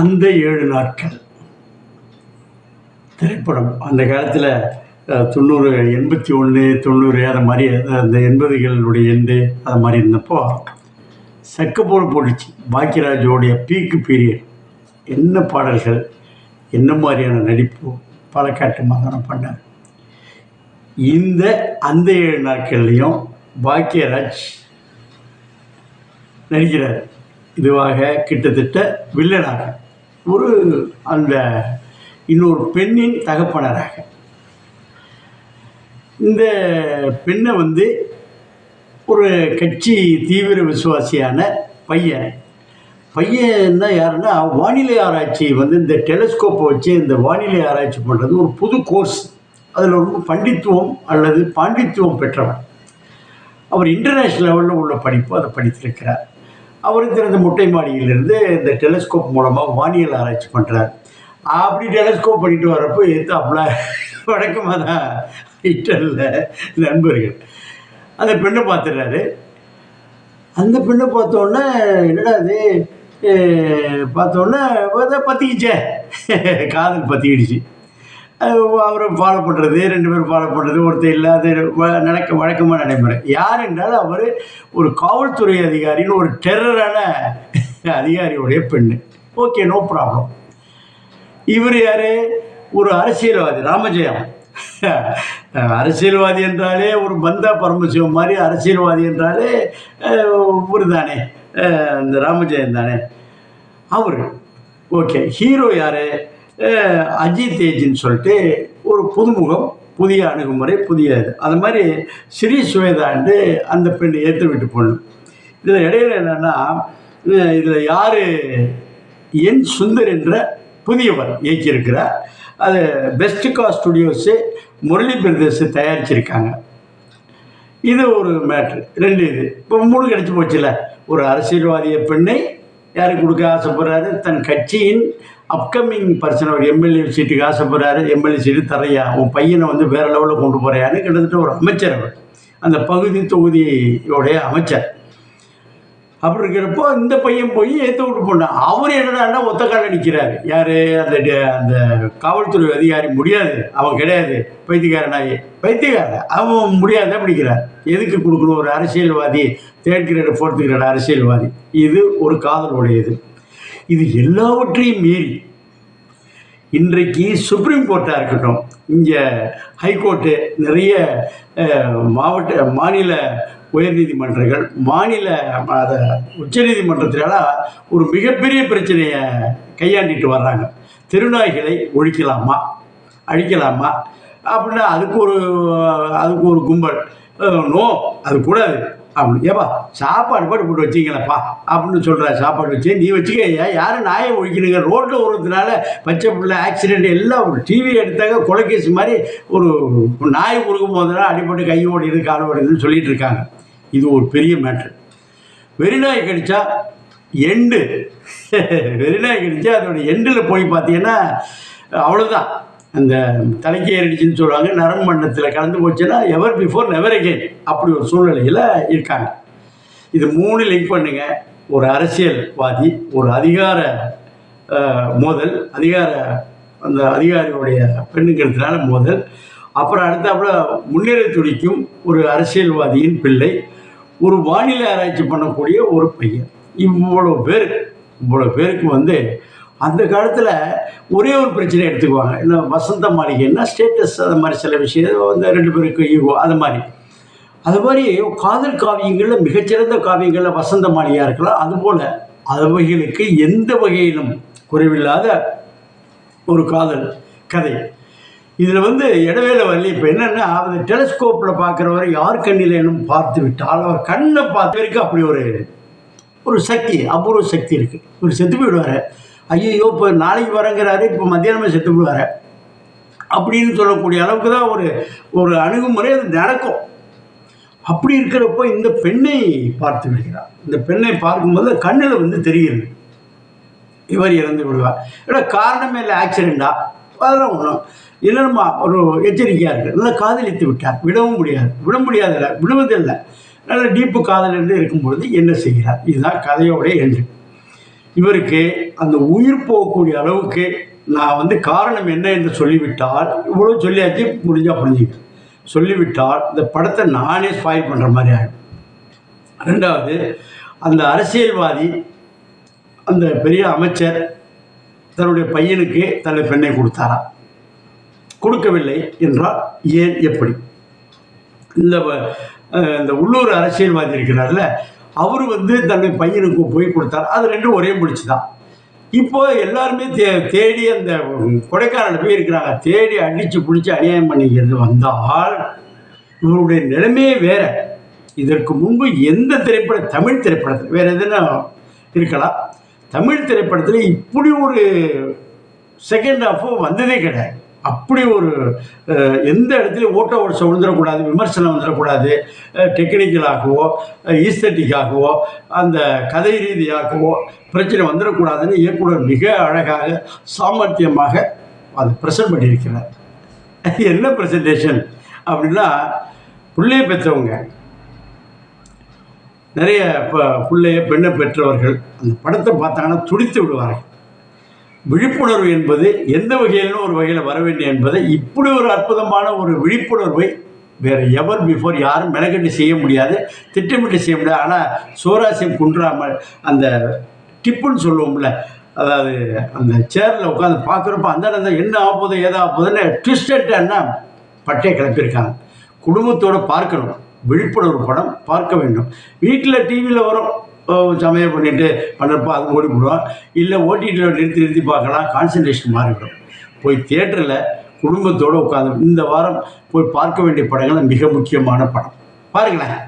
அந்த ஏழு நாட்கள். திரைப்படம் அந்த காலத்தில் தொண்ணூறு எண்பத்தி ஒன்று தொண்ணூறு அது மாதிரி அந்த எண்பதுகளுடைய எண்டு அது மாதிரி இருந்தப்போ சக்கப்போல் போட்டுச்சு. பாக்கியராஜோடைய பீக்கு பீரியட். என்ன பாடல்கள் என்ன மாதிரியான நடிப்பு பாலக்காட்டு மாதனம் பண்ணார் இந்த அந்த ஏழு நாட்கள்லையும் பாக்கியராஜ் நடிக்கிறார். இதுவாக கிட்டத்தட்ட வில்லனாக. ஒரு அந்த இன்னொரு பெண்ணின் தகப்பனராக. இந்த பெண்ணை வந்து ஒரு கட்சி தீவிர விசுவாசியான பையன். பையன்னா யாருன்னா வானிலை ஆராய்ச்சி வந்து இந்த டெலிஸ்கோப்பை வச்சு இந்த வானிலை ஆராய்ச்சி பண்ணுறது ஒரு புது கோர்ஸ். அதில் ரொம்ப பண்டித்துவம் அல்லது பாண்டித்துவம் பெற்றவன். அவர் இன்டர்நேஷ்னல் லெவலில் உள்ள படிப்பு அதை படித்திருக்கிறார். அவர் திறந்த முட்டை மாடியிலிருந்து இந்த டெலஸ்கோப் மூலமாக வானியல் ஆராய்ச்சி பண்ணுறார் அப்படி டெலஸ்கோப் பண்ணிட்டு வரப்போ எத்தாப்புல வழக்கமாக தான் ஹிட்டரில் நண்பர்கள். அந்த பெண்ணை பார்த்துடுறாரு. அந்த பெண்ணை பார்த்தோன்னே என்னடா அது பார்த்தோன்னே பற்றிக்கிச்சே காதல் பற்றிக்கிடுச்சு அவரை ஃபாலோ பண்ணுறது ரெண்டு பேரும் ஃபாலோ பண்ணுறது ஒருத்தர் இல்லாத வ- நடக்க வழக்கமாக நடைமுறை யார் என்றால் அவர் ஒரு காவல்துறை அதிகாரின்னு ஒரு டெரரான அதிகாரியுடைய பெண்ணு. ஓகே நோ ப்ராப்ளம் இவர் யார்? ஒரு அரசியல்வாதி ராமஜெயம். அரசியல்வாதி என்றாலே ஒரு பந்தா பரமசிவம் மாதிரி அரசியல்வாதி என்றாலே ஒரு தானே. இந்த ராமஜெயம் தானே. அவர் ஓகே ஹீரோ யார்? அஜித் தேஜின்னு சொல்லிட்டு ஒரு புதுமுகம் புதிய அணுகுமுறை புதிய இது. அது மாதிரி ஸ்ரீ சுவேதாண்டு அந்த பெண் ஏற்று விட்டு பொண்ணு இதில் இடையில என்னென்னா இதில் யார்? என் சுந்தர் என்ற புதியவர் இயக்கியிருக்கிறார். அது பெஸ்ட்டுகா ஸ்டுடியோஸு முரளி பிரதேஷ் தயாரிச்சிருக்காங்க. இது ஒரு மேட்ரு ரெண்டு இது. இப்போ மூணு கிடச்சி போச்சுல ஒரு அரசியல்வாதிய பெண்ணை யாருக்கு கொடுக்க ஆசைப்படுறாரு? தன் கட்சியின் அப்கமிங் பர்சன் ஒரு எம்எல்ஏ சீட்டுக்கு ஆசைப்படுறாரு எம்எல்ஏ சீட்டு தரையா உன் பையனை வந்து வேறு லெவலில் கொண்டு போகிறையான்னு கிட்டத்தட்ட ஒரு அமைச்சர் அவர். அந்த பகுதி தொகுதியோடைய அமைச்சர். அப்படி இருக்கிறப்போ இந்த பையன் போய் ஏற்ற விட்டு போனான். அவர் என்னடான்னா ஒத்த காலில் நிற்கிறாரு யார்? அந்த அந்த காவல்துறை அதிகாரி முடியாது. அவன் கிடையாது. பைத்தியக்காரனாயி பைத்தியக்காரன் அவன் முடியாது அப்படிங்கிறார் எதுக்கு கொடுக்கணும்? ஒரு அரசியல்வாதி தேர்ட் கிரேடு ஃபோர்த்து கிரேடு அரசியல்வாதி. இது ஒரு காதலுடையது. இது எல்லாவற்றையும் மீறி இன்றைக்கு சுப்ரீம் கோர்ட்டாக இருக்கட்டும் இங்கே ஹைகோர்ட்டு நிறைய மாவட்ட மாநில உயர்நீதிமன்றங்கள் மாநில அதை உச்சநீதிமன்றத்தினால ஒரு மிகப்பெரிய பிரச்சனையை கையாண்டிட்டு வர்றாங்க. திருநாய்களை ஒழிக்கலாமா? அழிக்கலாமா? அப்படின்னா அதுக்கு ஒரு அதுக்கு ஒரு கும்பல். நோ அது கூடாது. அப்படின்னு ஏப்பா சாப்பாடு போட்டு போட்டு வச்சிங்களப்பா அப்படின்னு சொல்கிற சாப்பாடு வச்சு. நீ வச்சுக்க ஐயா யாரும் நாயை ஒழிக்கணுங்க ரோட்டில் ஓடுறதுனால பச்சை பிள்ளை ஆக்சிடெண்ட் எல்லாம் ஒரு டிவி எடுத்தாங்க கொலைகேசி மாதிரி ஒரு நாய் கொடுக்கும் போதெல்லாம் அடிப்பட்டு கை ஓடிடுது கால் ஓடிடுதுன்னு சொல்லிட்டு இருக்காங்க. இது ஒரு பெரிய மேட்ரு வெறிநாய் கடிச்சா எண்டு வெறிநாய் கடிச்சா அதோட எண்டில் போய் பார்த்தீங்கன்னா அவ்வளோதான் அந்த தலைக்கு ஏறிடுச்சுன்னு சொல்லுவாங்க. நரம்பு மண்டலத்தில் கலந்து போச்சுன்னா எவர் பிஃபோர் நெவர் அகெயின் அப்படி ஒரு சூழ்நிலையில் இருக்காங்க. இது மூணு லிங்க் பண்ணுங்க. ஒரு அரசியல்வாதி ஒரு அதிகார மோதல் அதிகார அந்த அதிகாரியுடைய பெண்ணுங்கிறதுனால மோதல். அப்புறம் அடுத்தாப்புல முன்னேற துடிக்கும் ஒரு அரசியல்வாதியின் பிள்ளை ஒரு வானிலை ஆராய்ச்சி பண்ணக்கூடிய ஒரு பையன். இவ்வளோ பேர் இவ்வளோ பேருக்கு வந்து அந்த காலத்தில் ஒரே ஒரு பிரச்சனை எடுத்துக்குவாங்க. என்ன வசந்த மாளிகைன்னா ஸ்டேட்டஸ் அது மாதிரி சில விஷயம் வந்து ரெண்டு பேருக்கு ஈகோ அது மாதிரி. அது மாதிரி காதல் காவியங்களில் மிகச்சிறந்த காவியங்களில் வசந்த மாளிகையாக இருக்கலாம். அதுபோல் அது வகைகளுக்கு எந்த வகையிலும் குறைவில்லாத ஒரு காதல் கதை. இதில் வந்து இடவேல வரல. இப்போ என்னென்னா அவர் டெலஸ்கோப்பில் பார்க்குறவரை யார் கண்ணிலேனும் பார்த்து விட்டால் அவர் கண்ணை பார்த்தவருக்கு அப்படி ஒரு ஒரு சக்தி அபூர்வ சக்தி இருக்குது ஒரு செத்து போயிடுவார். ஐயோ இப்போ நாளைக்கு வரங்கிறாரு இப்போ மத்தியானமே செத்து போயிடுவார். அப்படின்னு சொல்லக்கூடிய அளவுக்கு தான் ஒரு ஒரு அணுகுமுறை அது நடக்கும். அப்படி இருக்கிறப்போ இந்த பெண்ணை பார்த்து விடுகிறார். இந்த பெண்ணை பார்க்கும்போது கண்ணில் வந்து தெரிகிறது. இவர் இறந்து விடுவார். ஏன்னா காரணமே இல்லை ஆக்சிடெண்ட்டா அதெல்லாம் ஒன்றும் இல்லைமா ஒரு எச்சரிக்கையாக இருக்குது நல்லா காதலித்து விட்டார். விடவும் முடியாது. விட முடியாதில்ல. விடுவதில்லை. நல்ல டீப்பு காதல் என்று இருக்கும் பொழுது என்ன செய்கிறார்? இதுதான் கதையோடைய என்று இவருக்கு அந்த உயிர் போகக்கூடிய அளவுக்கு நான் வந்து காரணம் என்ன என்று சொல்லிவிட்டால் இவ்வளோ சொல்லியாச்சு முடிஞ்சா புரிஞ்சுக்க சொல்லிவிட்டால் இந்த படத்தை நானே ஸ்பாயில் பண்ணுற மாதிரி ஆகிடும் ரெண்டாவது அந்த அரசியல்வாதி அந்த பெரிய அமைச்சர் தன்னுடைய பையனுக்கு தன்னுடைய பெண்ணை கொடுத்தாரா? கொடுக்கவில்லை என்றால் ஏன் எப்படி? இந்த வ- இந்த உள்ளூர் அரசியல்வாதி இருக்கிறார்ல அவர் வந்து தன்னுடைய பையனுக்கு போய் கொடுத்தார். அது ரெண்டும் ஒரே முடிச்சு தான் இப்போ எல்லாருமே தே தேடி அந்த கொடைக்கானல் போய் இருக்கிறாங்க. தேடி அடித்து பிடிச்சி அநியாயம் பண்ணிக்கிறது வந்தால் இவருடைய நிலைமையே வேற. இதற்கு முன்பு எந்த திரைப்பட தமிழ் திரைப்படத்தில் வேற எதுனா இருக்கலாம். தமிழ் திரைப்படத்தில் இப்படி ஒரு செகண்ட் ஹாஃபும் வந்ததே கிடையாது. அப்படி ஒரு எந்த இடத்துலையும் ஓட்ட ஓடிச்ச விழுந்துடக்கூடாது விமர்சனம் வந்துடக்கூடாது டெக்னிக்கலாகவோ ஈஸ்தட்டிக்காகவோ அந்த கதை ரீதியாகவோ பிரச்சனை வந்துடக்கூடாதுன்னு இயக்குனர் மிக அழகாக சாமர்த்தியமாக அது ப்ரெசன்ட் பண்ணியிருக்கிறார். என்ன ப்ரெசன்டேஷன் அப்படின்னா பிள்ளைய பெற்றவங்க. நிறைய இப்போ பிள்ளைய பெண்ணை பெற்றவர்கள் அந்த படத்தை பார்த்தாங்கன்னா துடித்து விடுவார்கள். விழிப்புணர்வு என்பது எந்த வகையிலும் ஒரு வகையில் வர வேண்டும் என்பதை இப்படி ஒரு அற்புதமான ஒரு விழிப்புணர்வை வேறு எவர் பிஃபோர் யாரும் மெனக்கட்டு செய்ய முடியாது திட்டமிட்டு செய்ய முடியாது. ஆனால் சோராசியம் குன்றாமல் அந்த டிப்புன்னு சொல்லுவோம்ல அதாவது அந்த சேரில் உட்காந்து பார்க்குறப்ப அந்த நேரம் என்ன ஆகுது ஏதா ஆகுதுன்னு ட்விஸ்டட்னா பட்டே கிளப்பியிருக்காங்க. குடும்பத்தோடு பார்க்கணும் விழிப்புணர்வு படம் பார்க்க வேண்டும். வீட்டில் டிவியில் வரும். சமையல் பண்ணிட்டு பண்ணுறப்ப அது ஓடி போடுவோம் இல்லை ஓடிடியில் நிறுத்தி நிறுத்தி பார்க்கலாம் கான்சன்ட்ரேஷன் மாறிவிடும். போய் தேட்டரில் குடும்பத்தோடு உட்காந்து இந்த வாரம் போய் பார்க்க வேண்டிய படங்கள் மிக முக்கியமான படம். பாருங்களேன்.